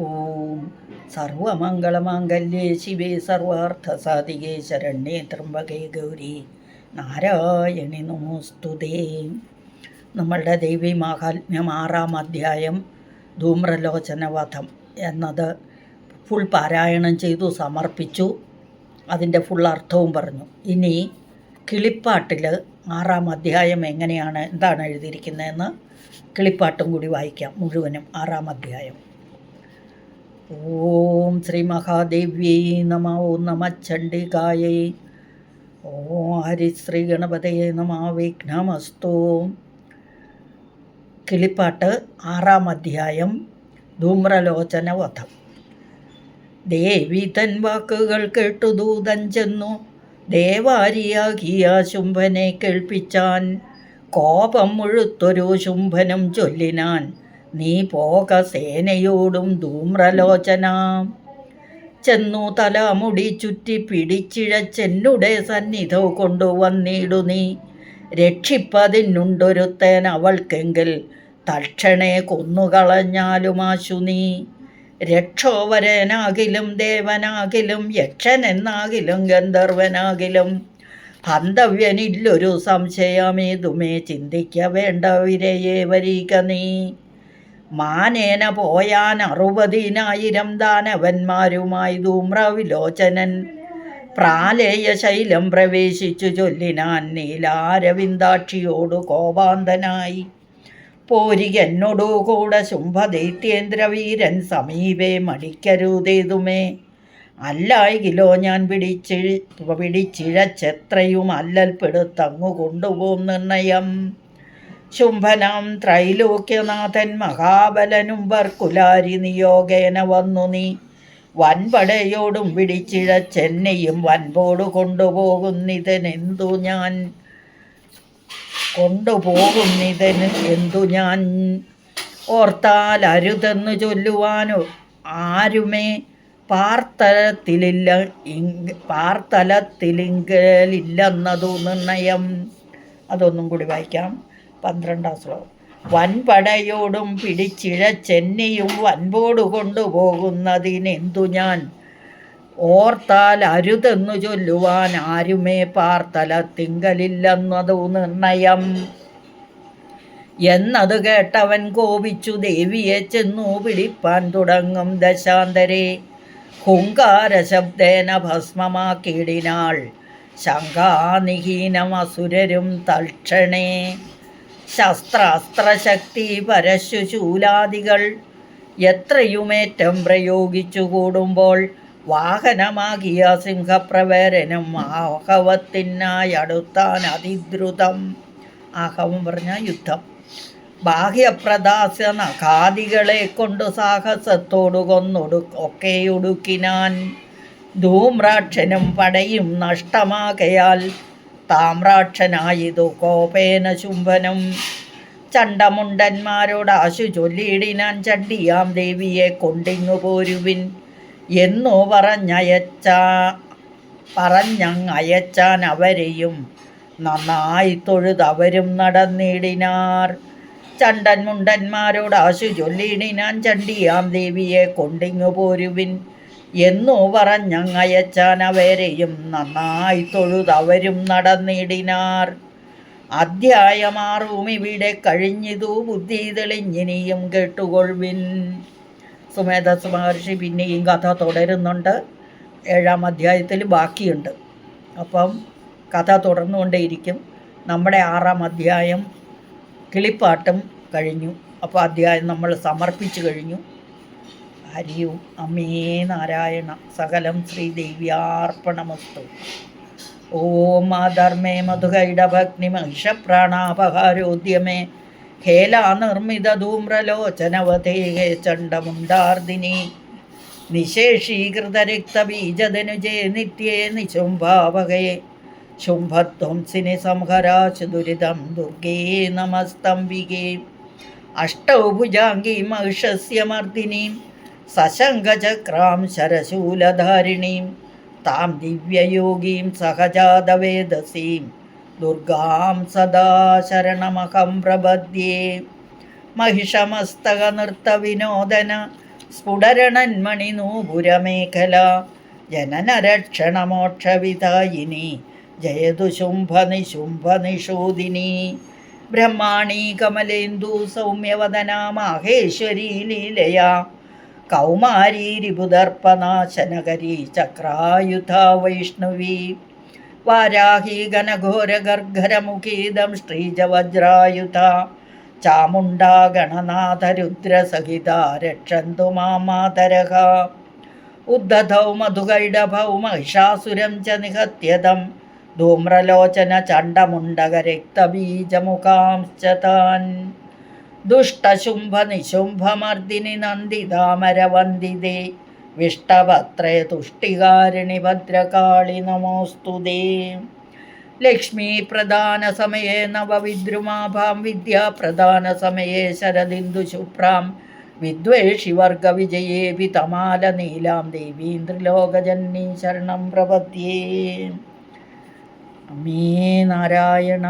ഓം. സർവമംഗളമാംഗല്യേ ശിവേ സർവാർത്ഥസാധികേ ശരണ്യേ ത്രംബകേ ഗൗരി. നാരായണി നമോസ്തുതേ നമ്മളുടെ ദേവി മാഹാത്മ്യം ആറാം അധ്യായം ധൂമ്രലോചനവധം എന്നത് ഫുൾ പാരായണം ചെയ്തു സമർപ്പിച്ചു. അതിന്റെ ഫുൾ അർത്ഥവും പറഞ്ഞു. ഇനി കിളിപ്പാട്ടിൽ ആറാം അധ്യായം എങ്ങനെയാണ് എന്താണ് എഴുതിയിരിക്കുന്നതെന്ന് കിളിപ്പാട്ടും കൂടി വായിക്കാം മുഴുവനും ആറാം അധ്യായം. ഓം ശ്രീ മഹാദേവ്യൈ നമ ഓം നമ ചണ്ഡികായൈ. ഓം ഹരിശ്രീ ഗണപതയെ നമ വിഘ്നമസ്തു. കിളിപ്പാട്ട് ആറാം അധ്യായം ധൂമ്രലോചന വധം. ദേവി തൻ വാക്കുകൾ കേട്ടു ദൂതൻ ചെന്നു. ദേവാരിയാകിയ ശുംഭനെ കേൾപ്പിച്ചാൻ. കോപം മുഴുത്തൊരു ശുംഭനും ചൊല്ലിനാൻ. നീ പോക സേനയോടും ധൂമ്രലോചന. ചെന്നു തലമുടി ചുറ്റി പിടിച്ചിഴച്ചെന്നുടെ സന്നിധോ കൊണ്ടുവന്നിടു നീ. രക്ഷിപ്പതിനുണ്ടൊരുത്തേൻ അവൾക്കെങ്കിൽ തക്ഷണേ കൊന്നുകളഞ്ഞാലുമാശു നീ. രക്ഷോവരനാകിലും ദേവനാകിലും യക്ഷനെന്നാകിലും ഗന്ധർവനാകിലും ഹന്തവ്യനില്ലൊരു സംശയമേതുമേ ചിന്തിക്ക വേണ്ട വരിക നീ. മാനേന പോയാൻ അറുപതിനായിരം ദാനവന്മാരുമായി ധൂമ്രവിലോചനൻ. പ്രാലേയ ശൈലം പ്രവേശിച്ചു ചൊല്ലിനാൻ നീലാരവിന്ദാക്ഷിയോടു കോപാന്തനായി. പോരികെന്നോടു കൂടെ ശുംഭദൈത്യേന്ദ്രവീരൻ സമീപേ മടിക്കരുതേതുമേ അല്ലായെങ്കിലോ ഞാൻ പിടിച്ചി പിടിച്ചിഴച്ചെത്രയും അല്ലൽപ്പെടുത്തങ്ങു കൊണ്ടുപോകും നിർണയം. ശുംഭനാം ത്രൈലോക്യനാഥൻ മഹാബലനും വർക്കുലാരി നിയോഗേന വന്നു നീ. വൻപടയോടും പിടിച്ചിഴ ചെന്നൈയും വൻപോട് കൊണ്ടുപോകുന്നിതനെന്തു ഞാൻ? കൊണ്ടുപോകുന്നിതന് എന്തു ഞാൻ? ഓർത്താൽ അരുതെന്ന് ചൊല്ലുവാനോ ആരുമേ? പാർത്തലത്തിലില്ല ഇങ് പാർത്തലത്തിലിങ്കലില്ലെന്നതു നിർണയം. അതൊന്നും കൂടി വായിക്കാം. പന്ത്രണ്ടാം ശ്ലോകം. വൻപടയോടും പിടിച്ചിഴ ചെന്നിയും വൻപോട് കൊണ്ടുപോകുന്നതിനെന്തു ഞാൻ? ഓർത്താൽ അരുതെന്നു ചൊല്ലുവാൻ ആരുമേ പാർത്തല തിങ്കലില്ലെന്നതു നിർണയം. എന്നത് കേട്ടവൻ കോപിച്ചു ദേവിയെ ചെന്നു പിടിപ്പാൻ തുടങ്ങും ദശാന്തരെ. ഹുങ്കാരശബ്ദേന ഭസ്മമാക്കിയിടിനാൾ. ശങ്കാനിഹീനം അസുരരും തൽക്ഷണേ. ശസ്ത്രാസ്ത്രശക്തി പരശുശൂലാദികൾ എത്രയുമേറ്റം പ്രയോഗിച്ചു കൂടുമ്പോൾ വാഹനമാകിയ സിംഹപ്രവേരനും ആഹവത്തിനായി അടുത്താൻ അതിദ്രുതം. ആഹവം പറഞ്ഞ യുദ്ധം. ബാഹ്യപ്രദാസ നഖാദികളെ കൊണ്ടു സാഹസത്തോടു കൊന്നൊടു ഒക്കെയൊടുക്കിനാൻ ധൂമ്രാക്ഷനും പടയും നഷ്ടമാകയാൽ താമ്രാക്ഷനായതു കോപേന ചുംബനം. ചണ്ടമുണ്ടന്മാരോട് ആശു ചൊല്ലിയിടിനാൻ ചണ്ടിയാം ദേവിയെ കൊണ്ടിങ്ങു പോരുവിൻ. എന്നു പറഞ്ഞയച്ച പറഞ്ഞങ്ങയച്ചാൻ അവരെയും നന്നായി തൊഴുതവരും നടന്നിടിനാർ. ചണ്ടൻ മുണ്ടന്മാരോട് ആശു ചൊല്ലിയിടിനാൻ ചണ്ടിയാം ദേവിയെ കൊണ്ടിങ്ങു പോരുവിൻ. എന്നു പറഞ്ഞങ്ങയച്ചാൻ അവരെയും നന്നായി തൊഴുതവരും നടന്നിടിനാർ. അധ്യായമാറും ഇവിടെ കഴിഞ്ഞിതു ബുദ്ധി തെളിഞ്ഞിനിയും കേട്ടുകൊള്ളുവിൻ. സുമേധസ് മഹർഷി പിന്നെയും കഥ തുടരുന്നുണ്ട്. ഏഴാം അധ്യായത്തിൽ ബാക്കിയുണ്ട്. അപ്പം കഥ തുടർന്നുകൊണ്ടേയിരിക്കും. നമ്മുടെ ആറാം അധ്യായം കിളിപ്പാട്ടും കഴിഞ്ഞു. അപ്പോൾ അധ്യായം നമ്മൾ സമർപ്പിച്ചു കഴിഞ്ഞു. ഹരിയും. അമേ നാരായണ സകലം ശ്രീദേവ്യാർപ്പണമസ്തു ഓം ആധർമ്മേ മധുകൈടഭഗ്നി മഹിഷപ്രാണാപഹാരോദ്യമേ ഹേലാനിർമ്മിത ധൂമ്രലോചനവതേ ചണ്ഡമുണ്ടാർദിനി. നിശേഷീകൃതരക്തബീജധനുജേ നിത്യേ നിശുംഭാവകേ. ശുംഭധ്വംസിനി സംഹരാശു ദുരിതം ദുർഗേ നമസ്തംബികേ. അഷ്ടൗ ഭുജാംഗീ മഹിഷസ്യമർദിനീം സശങ്കചക്രാം ശരശൂലധാരിണീം താം ദിവ്യയോഗീം സഹജാതവേദസീം ദുർഗാം സദാ ശരണമഹം പ്രപദ്യേ महिषमस्तकनृत्तविनोदन സ്ഫുടരണന്മണി നൂപുരമേഖല ജനനരക്ഷണമോക്ഷവിതായിനി ജയതു ശുംഭനിശുംഭനിഷൂദിനി ബ്രഹ്മാണി കമലേന്ദു സൗമ്യവദന മാഹേശ്വരി ലീലയാ കൗമാരീ രിപുദർപ്പനാശനകരി ചക്രായുധ വൈഷ്ണവി. വാരാഹി ഘനഘോരഗർഘരമുഖീതം ശ്രീജവജ്രായുധ. ചാമുണ്ടാ ഗണനാഥരുദ്രസഹിത രക്ഷന്തു മാമാതരः ഉദ്ധതൗ മധുകൈഡഭൗ മഹിഷാസുരം ച നിഹത്യതം. ധൂമ്രലോചന ചണ്ഡമുണ്ടകരക്തബീജമുഖാംശ്ച താൻ. ദുഷ്ടശുംഭനിശുംഭമർദിനി നന്ദിതാമരവന്ദിതേ. വിഷ്ടഭത്രേ തുഷ്ടികാരിണി ഭദ്രകാളി നമോസ്തുതേ. ലക്ഷ്മീ പ്രധാന സമയേ നവവിദ്രുമാഭാം വിദ്യാപ്രധാന സമയേ ശരദിന്ദുശുഭ്രാം വിദ്വേഷി വർഗവിജയേപി തമാല നീലാം ദേവീന്ദ്രലോകജന്നീ ശരണം പ്രപദ്യേ. അമ്മേ നാരായണ